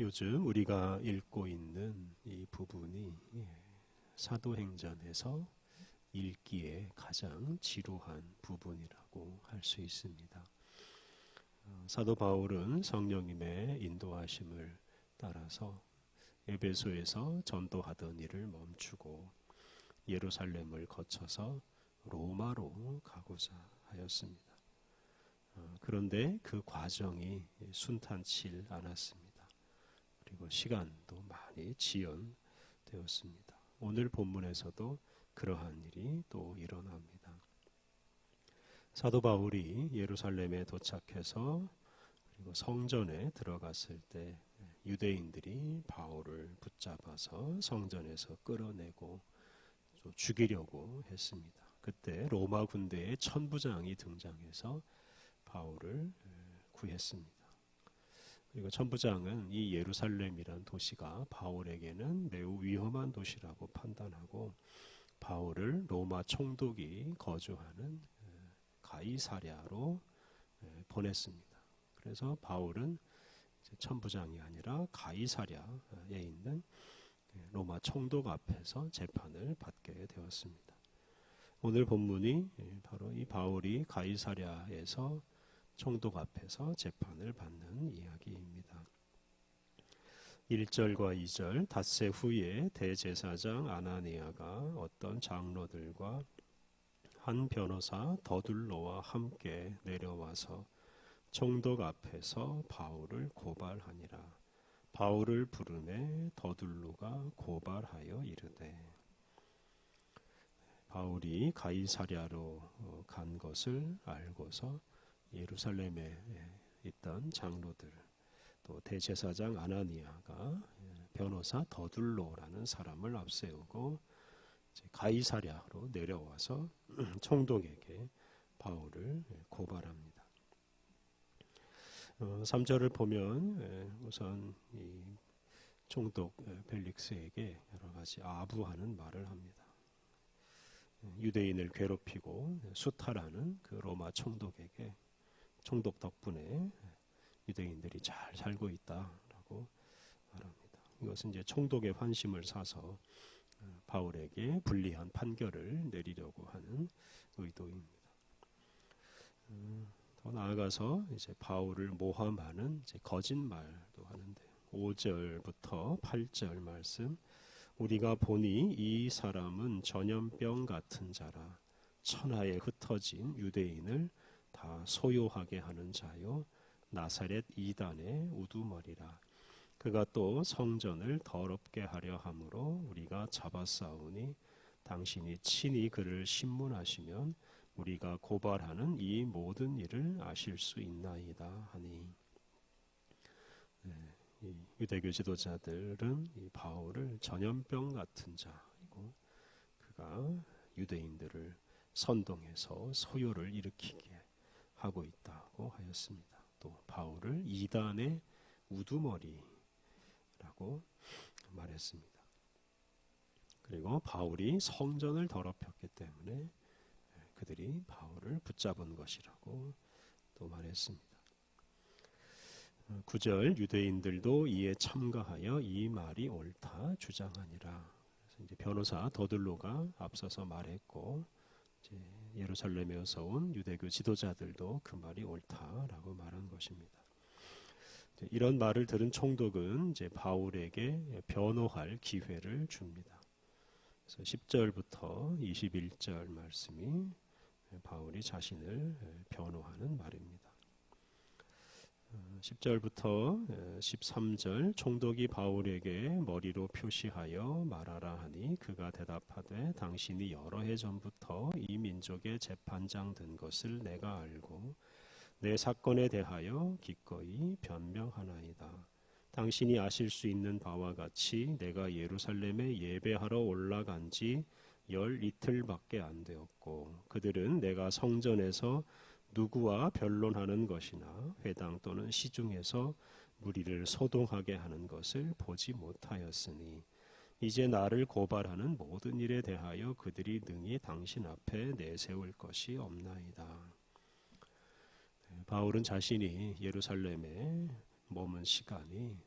요즘 우리가 읽고 있는 이 부분이 예, 사도행전에서 읽기에 가장 지루한 부분이라고 할 수 있습니다. 어, 사도 바울은 성령님의 인도하심을 따라서 에베소에서 전도하던 일을 멈추고 예루살렘을 거쳐서 로마로 가고자 하였습니다. 어, 그런데 그 과정이 순탄치 않았습니다. 그리고 시간도 많이 지연되었습니다. 오늘 본문에서도 그러한 일이 또 일어납니다. 사도 바울이 예루살렘에 도착해서 그리고 성전에 들어갔을 때 유대인들이 바울을 붙잡아서 성전에서 끌어내고 죽이려고 했습니다. 그때 로마 군대의 천부장이 등장해서 바울을 구했습니다. 그리고 천부장은 이 예루살렘이란 도시가 바울에게는 매우 위험한 도시라고 판단하고 바울을 로마 총독이 거주하는 가이사랴로 보냈습니다. 그래서 바울은 천부장이 아니라 가이사랴에 있는 로마 총독 앞에서 재판을 받게 되었습니다. 오늘 본문이 바로 이 바울이 가이사랴에서 총독 앞에서 재판을 받는 이야기입니다. 1절과 2절 닷새 후에 대제사장 아나니아가 어떤 장로들과 한 변호사 더둘로와 함께 내려와서 총독 앞에서 바울을 고발하니라. 바울을 부르매 더둘로가 고발하여 이르되 바울이 가이사랴로 어, 간 것을 알고서 예루살렘에 있던 장로들 또 대제사장 아나니아가 예, 변호사 더둘로라는 사람을 앞세우고 가이사랴로 내려와서 총독에게 바울을 고발합니다. 3절을 어, 보면 예, 우선 이 총독 벨릭스에게 여러 가지 아부하는 말을 합니다. 유대인을 괴롭히고 수탈하는 그 로마 총독에게 총독 덕분에 유대인들이 잘 살고 있다라고 말합니다. 이것은 이제 총독의 환심을 사서 어, 바울에게 불리한 판결을 내리려고 하는 의도입니다. 음, 더 나아가서 이제 바울을 모함하는 이제 거짓말도 하는데 5절부터 8절 말씀 우리가 보니 이 사람은 전염병 같은 자라 천하에 흩어진 유대인을 다 소요하게 하는 자요 나사렛 이단의 우두머리라. 그가 또 성전을 더럽게 하려 함으로 우리가 잡아싸우니 당신이 친히 그를 신문하시면 우리가 고발하는 이 모든 일을 아실 수 있나이다 하니. 네, 유대교 지도자들은 이 바울을 전염병 같은 자이고 그가 유대인들을 선동해서 소요를 일으키게 하고 있다고 하였습니다. 또 바울을 이단의 우두머리라고 말했습니다. 그리고 바울이 성전을 더럽혔기 때문에 그들이 바울을 붙잡은 것이라고 또 말했습니다. 9절 유대인들도 이에 참가하여 이 말이 옳다 주장하니라. 이제 변호사 더들로가 앞서서 말했고 예루살렘에서 온 유대교 지도자들도 그 말이 옳다라고 말한 것입니다. 이런 말을 들은 총독은 이제 바울에게 변호할 기회를 줍니다. 그래서 10절부터 21절 말씀이 바울이 자신을 변호하는 말입니다. 10절부터 13절 총독이 바울에게 머리로 표시하여 말하라 하니 그가 대답하되 당신이 여러 해 전부터 이 민족의 재판장 된 것을 내가 알고 내 사건에 대하여 기꺼이 변명하나이다. 당신이 아실 수 있는 바와 같이 내가 예루살렘에 예배하러 올라간 지 열 이틀밖에 안 되었고 그들은 내가 성전에서 누구와 변론하는 것이나 회당 또는 시중에서 무리를 소동하게 하는 것을 보지 못하였으니 이제 나를 고발하는 모든 일에 대하여 그들이 능히 당신 앞에 내세울 것이 없나이다. 네, 바울은 자신이 예루살렘에 머문 시간이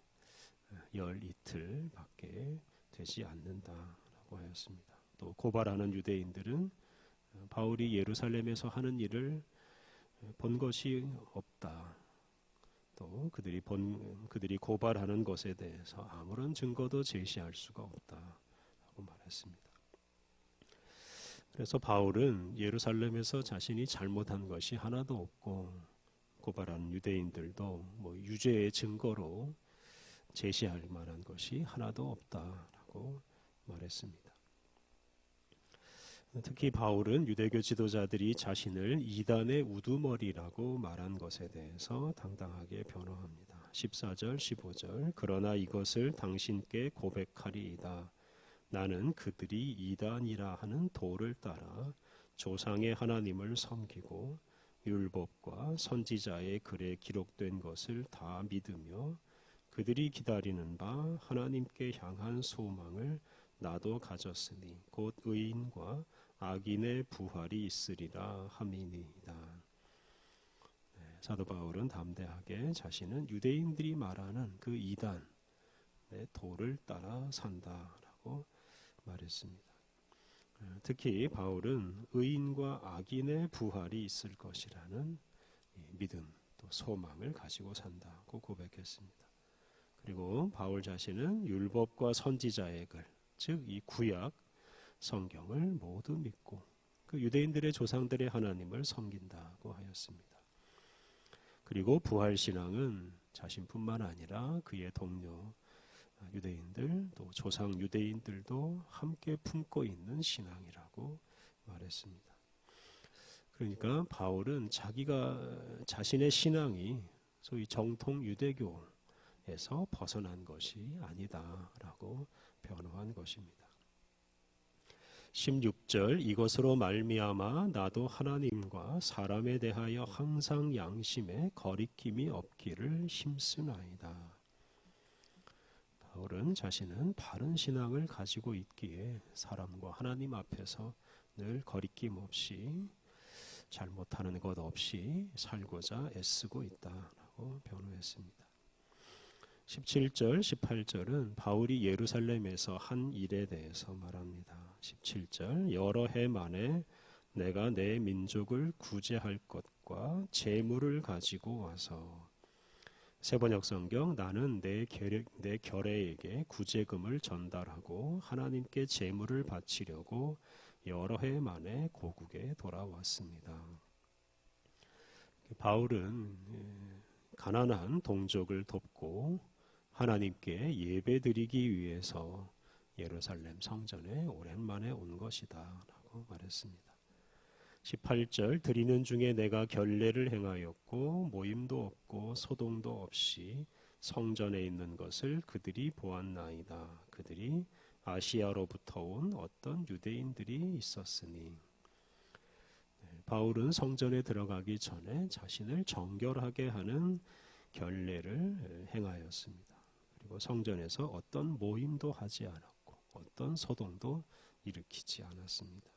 열 이틀밖에 되지 않는다라고 하였습니다. 또 고발하는 유대인들은 바울이 예루살렘에서 하는 일을 본 것이 없다. 또 그들이 본 그들이 고발하는 것에 대해서 아무런 증거도 제시할 수가 없다라고 말했습니다. 그래서 바울은 예루살렘에서 자신이 잘못한 것이 하나도 없고 고발하는 유대인들도 뭐 유죄의 증거로 제시할 만한 것이 하나도 없다라고 말했습니다. 특히 바울은 유대교 지도자들이 자신을 이단의 우두머리라고 말한 것에 대해서 당당하게 변호합니다. 14절, 15절. 그러나 이것을 당신께 고백하리이다. 나는 그들이 이단이라 하는 도를 따라 조상의 하나님을 섬기고 율법과 선지자의 글에 기록된 것을 다 믿으며 그들이 기다리는 바 하나님께 향한 소망을 나도 가졌으니 곧 의인과 악인의 부활이 있으리라 함이니이다. 네, 사도 바울은 담대하게 자신은 유대인들이 말하는 그 이단의 도를 따라 산다라고 말했습니다. 네, 특히 바울은 의인과 악인의 부활이 있을 것이라는 믿음 또 소망을 가지고 산다고 고백했습니다. 그리고 바울 자신은 율법과 선지자의 글, 즉 이 구약 성경을 모두 믿고 그 유대인들의 조상들의 하나님을 섬긴다고 하였습니다. 그리고 부활 신앙은 자신뿐만 아니라 그의 동료 유대인들 또 조상 유대인들도 함께 품고 있는 신앙이라고 말했습니다. 그러니까 바울은 자기가 자신의 신앙이 소위 정통 유대교에서 벗어난 것이 아니다라고 변호한 것입니다. 16절 이것으로 말미암아 나도 하나님과 사람에 대하여 항상 양심에 거리낌이 없기를 힘쓰나이다. 바울은 자신은 바른 신앙을 가지고 있기에 사람과 하나님 앞에서 늘 거리낌 없이 잘못하는 것 없이 살고자 애쓰고 있다라고 변호했습니다. 17절, 18절은 바울이 예루살렘에서 한 일에 대해서 말합니다. 17절 여러 해 만에 내가 내 민족을 구제할 것과 재물을 가지고 와서 세번역 성경 나는 내, 결, 내 결애에게 구제금을 전달하고 하나님께 재물을 바치려고 여러 해 만에 고국에 돌아왔습니다. 바울은 예, 가난한 동족을 돕고 하나님께 예배드리기 위해서 예루살렘 성전에 오랜만에 온 것이다라고 말했습니다. 18절 드리는 중에 내가 결례를 행하였고 모임도 없고 소동도 없이 성전에 있는 것을 그들이 보았나이다. 그들이 아시아로부터 온 어떤 유대인들이 있었으니 네, 바울은 성전에 들어가기 전에 자신을 정결하게 하는 결례를 행하였습니다. 그리고 성전에서 어떤 모임도 하지 않았고 어떤 소동도 일으키지 않았습니다.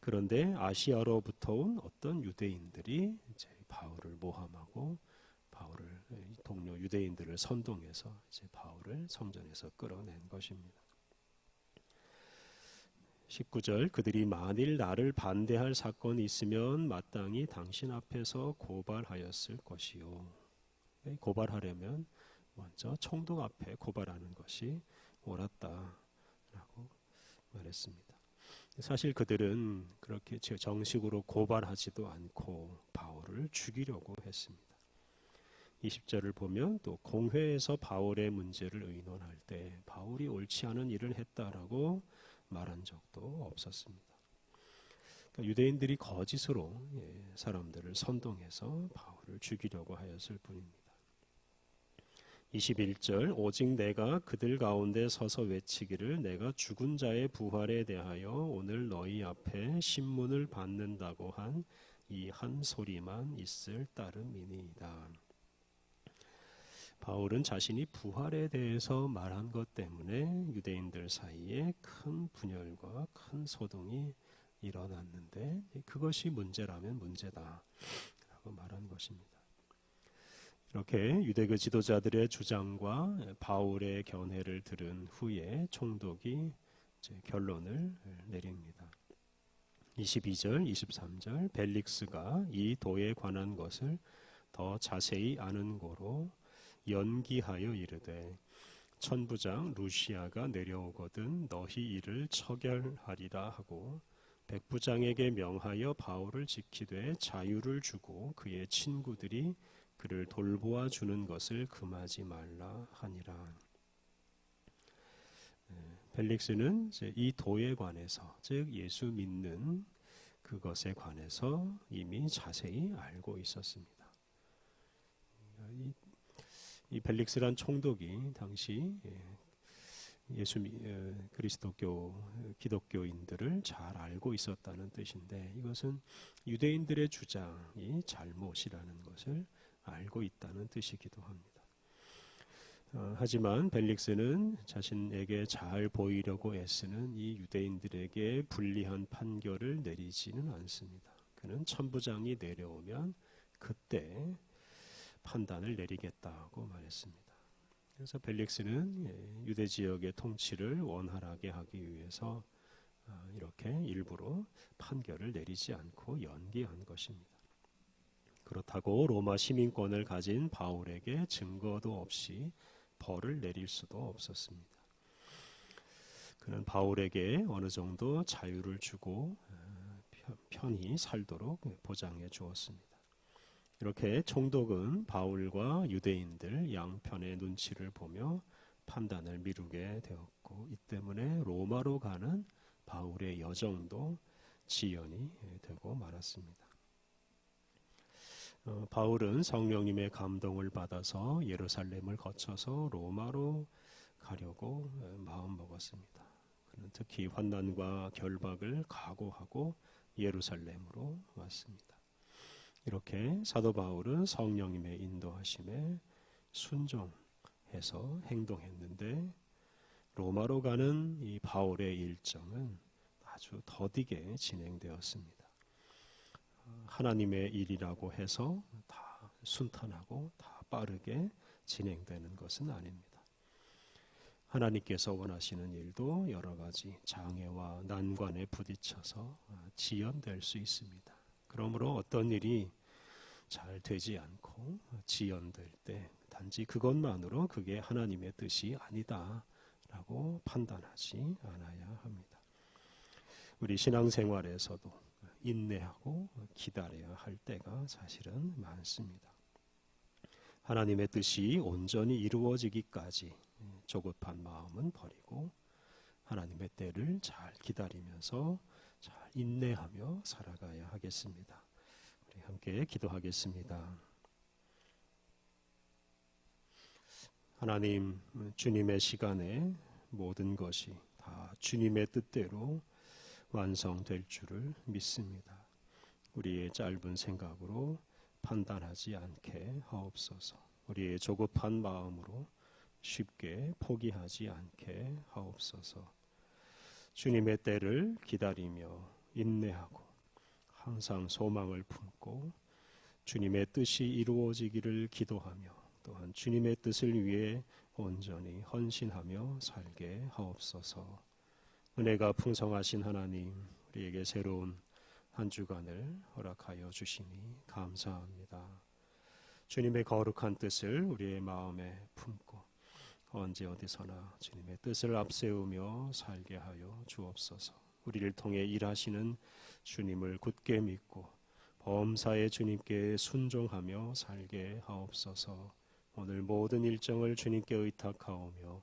그런데 아시아로부터 온 어떤 유대인들이 이제 바울을 모함하고 바울을 동료 유대인들을 선동해서 이제 바울을 성전에서 끌어낸 것입니다. 19절 그들이 만일 나를 반대할 사건이 있으면 마땅히 당신 앞에서 고발하였을 것이요. 고발하려면 먼저 총독 앞에 고발하는 것이 옳았다. 라고 말했습니다. 사실 그들은 그렇게 정식으로 고발하지도 않고 바울을 죽이려고 했습니다. 20절을 보면 또 공회에서 바울의 문제를 의논할 때 바울이 옳지 않은 일을 했다라고 말한 적도 없었습니다. 그러니까 유대인들이 거짓으로 예, 사람들을 선동해서 바울을 죽이려고 하였을 뿐입니다. 21절 오직 내가 그들 가운데 서서 외치기를 내가 죽은 자의 부활에 대하여 오늘 너희 앞에 신문을 받는다고 한 이 한 소리만 있을 따름이니이다. 바울은 자신이 부활에 대해서 말한 것 때문에 유대인들 사이에 큰 분열과 큰 소동이 일어났는데 그것이 문제라면 문제다라고 말한 것입니다. 이렇게 유대교 지도자들의 주장과 바울의 견해를 들은 후에 총독이 결론을 내립니다. 22절, 23절 벨릭스가 이 도에 관한 것을 더 자세히 아는 고로 연기하여 이르되 천부장 루시아가 내려오거든 너희 이를 처결하리라 하고 백부장에게 명하여 바울을 지키되 자유를 주고 그의 친구들이 그를 돌보아 주는 것을 금하지 말라 하니라. 네, 벨릭스는 이 도에 관해서 즉 예수 믿는 그것에 관해서 이미 자세히 알고 있었습니다. 이, 이 벨릭스란 총독이 당시 예, 예수 어, 그리스도교 기독교인들을 잘 알고 있었다는 뜻인데 이것은 유대인들의 주장이 잘못이라는 것을 알고 있다는 뜻이기도 합니다. 어, 하지만 벨릭스는 자신에게 잘 보이려고 애쓰는 이 유대인들에게 불리한 판결을 내리지는 않습니다. 그는 천부장이 내려오면 그때 판단을 내리겠다고 말했습니다. 그래서 벨릭스는 예, 유대 지역의 통치를 원활하게 하기 위해서 아, 이렇게 일부러 판결을 내리지 않고 연기한 것입니다. 그렇다고 로마 시민권을 가진 바울에게 증거도 없이 벌을 내릴 수도 없었습니다. 그는 바울에게 어느 정도 자유를 주고 아, 편히 살도록 보장해 주었습니다. 이렇게 총독은 바울과 유대인들 양편의 눈치를 보며 판단을 미루게 되었고 이 때문에 로마로 가는 바울의 여정도 지연이 되고 말았습니다. 어, 바울은 성령님의 감동을 받아서 예루살렘을 거쳐서 로마로 가려고 마음 먹었습니다. 그는 특히 환난과 결박을 각오하고 예루살렘으로 왔습니다. 이렇게 사도 바울은 성령님의 인도하심에 순종해서 행동했는데 로마로 가는 이 바울의 일정은 아주 더디게 진행되었습니다. 하나님의 일이라고 해서 다 순탄하고 다 빠르게 진행되는 것은 아닙니다. 하나님께서 원하시는 일도 여러 가지 장애와 난관에 부딪혀서 지연될 수 있습니다. 그러므로 어떤 일이 잘 되지 않고 지연될 때 단지 그것만으로 그게 하나님의 뜻이 아니다라고 판단하지 않아야 합니다. 우리 신앙생활에서도 인내하고 기다려야 할 때가 사실은 많습니다. 하나님의 뜻이 온전히 이루어지기까지 조급한 마음은 버리고 하나님의 때를 잘 기다리면서 잘 인내하며 살아가야 하겠습니다. 우리 함께 기도하겠습니다. 하나님, 주님의 시간에 모든 것이 다 주님의 뜻대로 완성될 줄을 믿습니다. 우리의 짧은 생각으로 판단하지 않게 하옵소서. 우리의 조급한 마음으로 쉽게 포기하지 않게 하옵소서. 주님의 때를 기다리며 인내하고 항상 소망을 품고 주님의 뜻이 이루어지기를 기도하며 또한 주님의 뜻을 위해 온전히 헌신하며 살게 하옵소서. 은혜가 풍성하신 하나님, 우리에게 새로운 한 주간을 허락하여 주시니 감사합니다. 주님의 거룩한 뜻을 우리의 마음에 품고 언제 어디서나 주님의 뜻을 앞세우며 살게 하여 주옵소서. 우리를 통해 일하시는 주님을 굳게 믿고 범사의 주님께 순종하며 살게 하옵소서. 오늘 모든 일정을 주님께 의탁하오며